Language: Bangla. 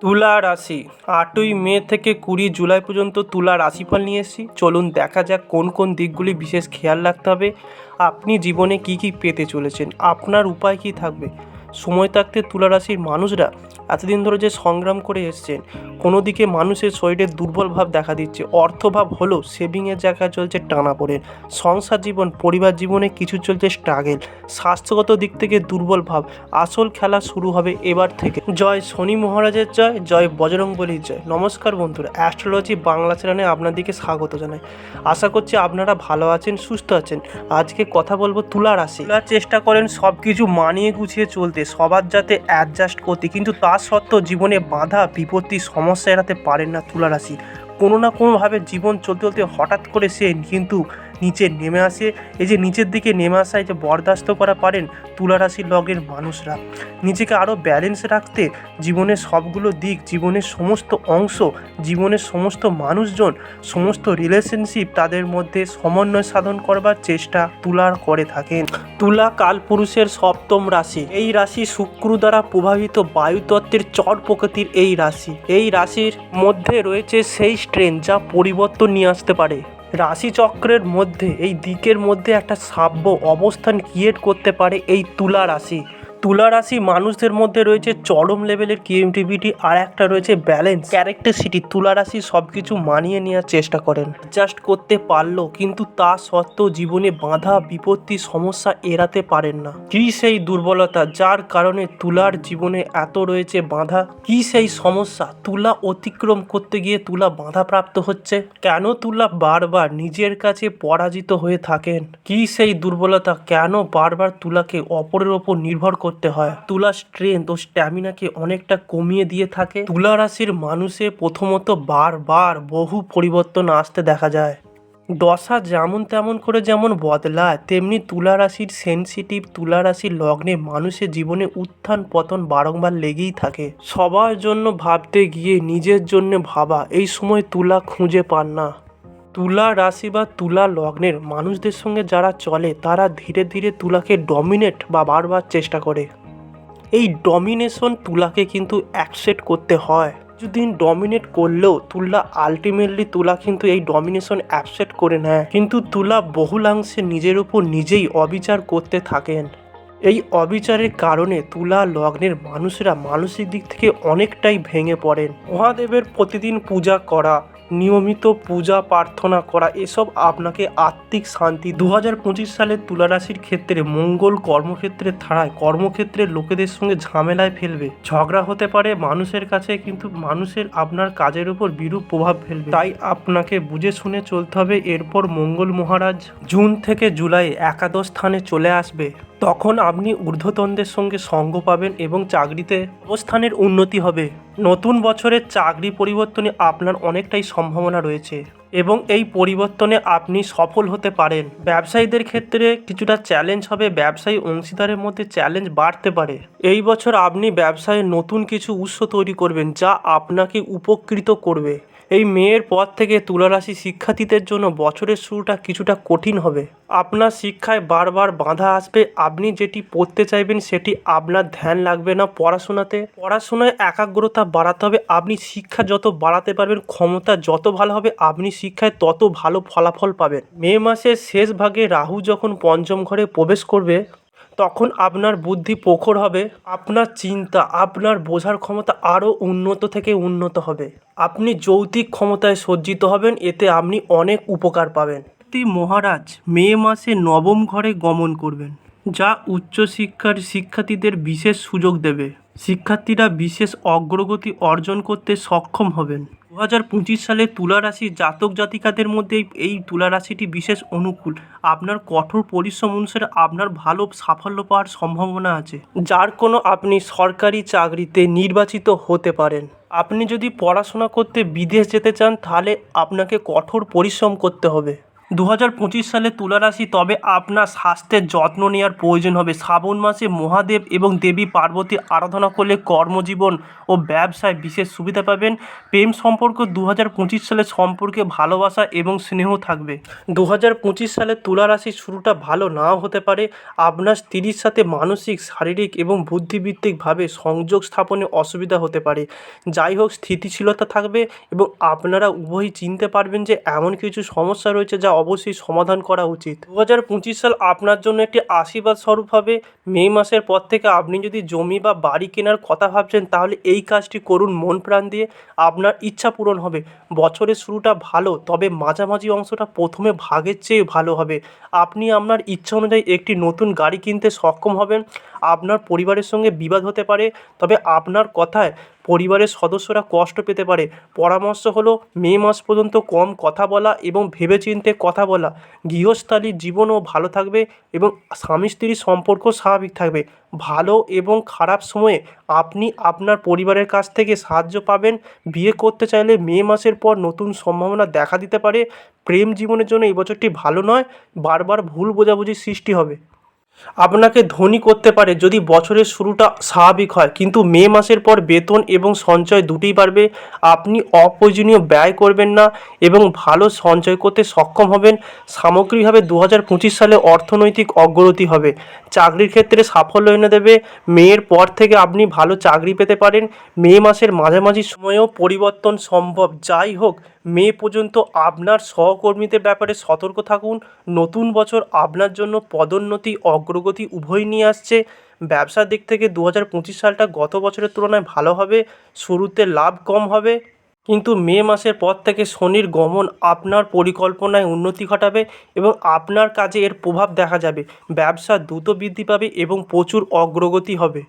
তুলা রাশি। আটই মে থেকে কুড়ি জুলাই পর্যন্ত তুলা রাশিফল নিয়ে এসেছি। চলুন দেখা যাক কোন কোন দিকগুলি বিশেষ খেয়াল রাখতে হবে। আপনি জীবনে কি কি পেতে চলেছেন? আপনার উপায় কি থাকবে? সময় থাকতে তুলা রাশির মানুষরা এতদিন ধরে যে সংগ্রাম করে এসছেন কোনো দিকে মানুষের শরীরে দুর্বল ভাব দেখা দিচ্ছে। অর্থভাব হলেও সেভিংয়ের জায়গায় চলছে টানা পড়েন সংসার জীবন, পরিবার জীবনে কিছু চলছে স্ট্রাগেল স্বাস্থ্যগত দিক থেকে দুর্বল ভাব। আসল খেলা শুরু হবে এবার থেকে। জয় শনি মহারাজের জয় জয় বজরং বলির জয়। নমস্কার বন্ধুরা অ্যাস্ট্রোলজি বাংলা চ্যানেলে আপনাদেরকে স্বাগত জানাই। আশা করছি আপনারা ভালো আছেন, সুস্থ আছেন। আজকে কথা বলব তুলা রাশি চেষ্টা করেন সব কিছু মানিয়ে গুছিয়ে চলতে। সবার যাতে অ্যাডজাস্ট করতে। কিন্তু তা সত্ত্বেও জীবনে বাধা বিপত্তি সমস্যা এড়াতে পারেন না তুলারাশি কোনো না কোনোভাবে জীবন চলতে চলতে হঠাৎ করে সে কিন্তু নিচে নেমে আসে। এই যে নিচের দিকে নেমে আসায় যে বরদাস্ত করা পারেন তুলা রাশির লগের মানুষরা। নিজেকে আরও ব্যালেন্স রাখতে জীবনের সবগুলো দিক, জীবনের সমস্ত অংশ, জীবনের সমস্ত মানুষজন, সমস্ত রিলেশনশিপ তাদের মধ্যে সমন্বয় সাধন করবার চেষ্টা তুলার করে থাকেন। তুলা কালপুরুষের সপ্তম রাশি। এই রাশি শুক্র দ্বারা প্রভাবিত বায়ুতত্ত্বের চর প্রকৃতির এই রাশি। এই রাশির মধ্যে রয়েছে সেই স্ট্রেন যা পরিবর্তন নিয়ে আসতে পারে। রাশিচক্রের মধ্যে এই দিকের মধ্যে একটা সাব্য অবস্থান ক্রিয়েট করতে পারে এই তুলা রাশি। তুলা রাশি মানুষদের মধ্যে রয়েছে চরম লেভেলের ক্রিয়েটিভিটি আর একটা রয়েছে ব্যালেন্স ক্যারেক্টারসিটি তুলা রাশি সব কিছু মানিয়ে নেওয়ার চেষ্টা করেন। জাস্ট করতে পারল, কিন্তু তা সত্ত্বেও জীবনে বাধা বিপত্তি সমস্যা এড়াতে পারেন না। কি সেই দুর্বলতা যার কারণে তুলার জীবনে এত রয়েছে বাধা? কি সেই সমস্যা? তুলা অতিক্রম করতে গিয়ে তুলা বাধাপ্রাপ্ত হচ্ছে? কেন তুলা বারবার নিজের কাছে পরাজিত হয়ে থাকেন? কি সেই দুর্বলতা? কেন বারবার তুলাকে অপরের ওপর নির্ভর করতে হয়। তুলা স্ট্রেংথ ও স্ট্যামিনাকে অনেকটা কমিয়ে দিয়ে থাকে। তুলা রাশির মানুষে প্রথমত বারবার বহু পরিবর্তন আসতে দেখা যায়। দশা যেমন তেমন করে যেমন বদলায়, তেমনি তুলা রাশির সেন্সিটিভ তুলা রাশির লগ্নে মানুষের জীবনে উত্থান পতন বারংবার লেগেই থাকে। সবার জন্য ভাবতে গিয়ে নিজের জন্য ভাবা, এই সময় তুলা খুঁজে পান না। তুলা রাশি বা তুলা লগ্নের মানুষদের সঙ্গে যারা চলে, তারা ধীরে ধীরে তুলাকে ডমিনেট বা বারবার চেষ্টা করে। এই ডমিনেশন তুলাকে কিন্তু অ্যাকসেপ্ট করতে হয়। কিছুদিন ডমিনেট করলেও তুলা আলটিমেটলি তুলা কিন্তু এই ডমিনেশন অ্যাকসেপ্ট করে নেয়। কিন্তু তুলা বহুলাংশে নিজের উপর নিজেই অবিচার করতে থাকেন। এই অবিচারের কারণে তুলা লগ্নের মানুষরা মানসিক দিক থেকে অনেকটাই ভেঙে পড়েন। মহাদেবের প্রতিদিন পূজা করা নিয়মিত পূজা, প্রার্থনা করা, এসব আপনাকে আত্মিক শান্তি। দু হাজার পঁচিশ সালের তুলারাশির ক্ষেত্রে মঙ্গল কর্মক্ষেত্রে থাড়ায় কর্মক্ষেত্রে লোকেদের সঙ্গে ঝামেলায় ফেলবে। ঝগড়া হতে পারে মানুষের কাছে, কিন্তু মানুষের আপনার কাজের উপর বিরূপ প্রভাব ফেলবে। তাই আপনাকে বুঝে শুনে চলতে হবে, এরপর মঙ্গল মহারাজ জুন থেকে জুলাই একাদশ স্থানে চলে আসবে। তখন আপনি ঊর্ধ্বতনদের সঙ্গে সঙ্গ পাবেন এবং চাকরিতে অবস্থানের উন্নতি হবে। নতুন বছরের চাকরি পরিবর্তনে আপনার অনেকটাই সম্ভাবনা রয়েছে এবং এই পরিবর্তনে আপনি সফল হতে পারেন। ব্যবসায়ীদের ক্ষেত্রে কিছুটা চ্যালেঞ্জ হবে, ব্যবসায়ী অংশীদারের মধ্যে চ্যালেঞ্জ বাড়তে পারে। এই বছর আপনি ব্যবসায় নতুন কিছু উৎস তৈরি করবেন যা আপনাকে উপকৃত করবে। এই মেয়ের পর থেকে তুলারাশি শিক্ষার্থীদের জন্য বছরের শুরুটা কিছুটা কঠিন হবে। আপনার শিক্ষায় বারবার বাধা আসবে, আপনি যেটি পড়তে চাইবেন সেটি আপনার ধ্যান লাগবে না পড়াশোনাতে। পড়াশোনায় একাগ্রতা বাড়াতে হবে, আপনি শিক্ষা যত বাড়াতে পারবেন, ক্ষমতা যত ভালো হবে, আপনি শিক্ষায় তত ভালো ফলাফল পাবেন। মে মাসের শেষ ভাগে রাহু যখন পঞ্চম ঘরে প্রবেশ করবে তখন আপনার বুদ্ধি প্রখর হবে, আপনার চিন্তা, আপনার বোঝার ক্ষমতা আরও উন্নত থেকে উন্নত হবে। আপনি যৌতিক ক্ষমতায় সজ্জিত হবেন, এতে আপনি অনেক উপকার পাবেন। মহারাজ, মে মাসে নবম ঘরে গমন করবেন। যা উচ্চশিক্ষার শিক্ষার্থীদের বিশেষ সুযোগ দেবে। শিক্ষার্থীরা বিশেষ অগ্রগতি অর্জন করতে সক্ষম হবেন। দু হাজার পঁচিশ সালে তুলা রাশির জাতক জাতিকাদের মধ্যে এই- এই তুলা রাশিটি বিশেষ অনুকূল। আপনার কঠোর পরিশ্রম অনুসারে আপনার ভালো সাফল্য পাওয়ার সম্ভাবনা আছে। যার কোনো আপনি সরকারি চাকরিতে নির্বাচিত হতে পারেন। আপনি যদি পড়াশোনা করতে বিদেশ যেতে চান, তাহলে আপনাকে কঠোর পরিশ্রম করতে হবে। দু হাজার পঁচিশ সালে তুলা রাশি তবে আপনার স্বাস্থ্যের যত্ন নেওয়ার প্রয়োজন হবে। শ্রাবণ মাসে মহাদেব এবং দেবী পার্বতীর আরাধনা করলে কর্মজীবন ও ব্যবসায় বিশেষ সুবিধা পাবেন। প্রেম সম্পর্ক দু হাজার পঁচিশ সালে সম্পর্কে ভালোবাসা এবং স্নেহ থাকবে। দু হাজার পঁচিশ সালে তুলা রাশির শুরুটা ভালো নাও হতে পারে। আপনার স্ত্রীর সাথে মানসিক, শারীরিক এবং বুদ্ধিবৃত্তিকভাবে সংযোগ স্থাপনে অসুবিধা হতে পারে। যাই হোক, স্থিতিশীলতা থাকবে এবং আপনারা উভয়ই চিনতে পারবেন যে এমন কিছু সমস্যা রয়েছে যা অবশ্যই সমাধান করা উচিত। দু হাজার পঁচিশ সাল আপনার জন্য একটি আশীর্বাদ স্বরূপ হবে। মে মাসের পর থেকে আপনি যদি জমি বা বাড়ি কেনার কথা ভাবছেন, তাহলে এই কাজটি করুন মন প্রাণ দিয়ে। আপনার ইচ্ছা পূরণ হবে। বছরের শুরুটা ভালো, তবে মাঝামাঝি অংশটা প্রথমে ভাগের চেয়ে ভালো হবে। আপনি আপনার ইচ্ছা অনুযায়ী একটি নতুন গাড়ি কিনতে সক্ষম হবেন। আপনার পরিবারের সঙ্গে বিবাদ হতে পারে, তবে আপনার কথায় পরিবারের সদস্যরা কষ্ট পেতে পারে। পরামর্শ হলো, মে মাস পর্যন্ত কম কথা বলা এবং ভেবেচিন্তে কথা বলা। গৃহস্থালির জীবনও ভালো থাকবে এবং স্বামী স্ত্রীর সম্পর্ক স্বাভাবিক থাকবে। ভালো এবং খারাপ সময়ে আপনি আপনার পরিবারের কাছ থেকে সাহায্য পাবেন। বিয়ে করতে চাইলে মে মাসের পর নতুন সম্ভাবনা দেখা দিতে পারে। প্রেম জীবনের জন্য এই বছরটি ভালো নয়। বারবার ভুল বোঝাবুঝির সৃষ্টি হবে। আপনাকে ধনী করতে পারে যদি বছরের শুরুটা স্বাভাবিক হয়। কিন্তু মে মাসের পর বেতন এবং সঞ্চয় দুটোই বাড়বে। আপনি অপ্রয়োজনীয় ব্যয় করবেন না এবং ভালো সঞ্চয় করতে সক্ষম হবেন। সামগ্রিকভাবে দু হাজার পঁচিশ সালে অর্থনৈতিক অগ্রগতি হবে। চাকরির ক্ষেত্রে সাফল্য এনে দেবে। মেয়ের পর থেকে আপনি ভালো চাকরি পেতে পারেন। মে মাসের মাঝামাঝি সময়েও পরিবর্তন সম্ভব। যাই হোক মে পর্যন্ত আপনার সহকর্মীদের ব্যাপারে সতর্ক থাকুন। নতুন বছর আপনার জন্য পদোন্নতি, অগ্রগতি উভয় নিয়ে আসছে। ব্যবসার দিক থেকে দু হাজার পঁচিশ সালটা গত বছরের তুলনায় ভালো হবে, শুরুতে লাভ কম হবে। কিন্তু মে মাসের পর থেকে শনির গমন আপনার পরিকল্পনায় উন্নতি ঘটাবে এবং আপনার কাজে এর প্রভাব দেখা যাবে। ব্যবসা দ্রুত বৃদ্ধি পাবে এবং প্রচুর অগ্রগতি হবে।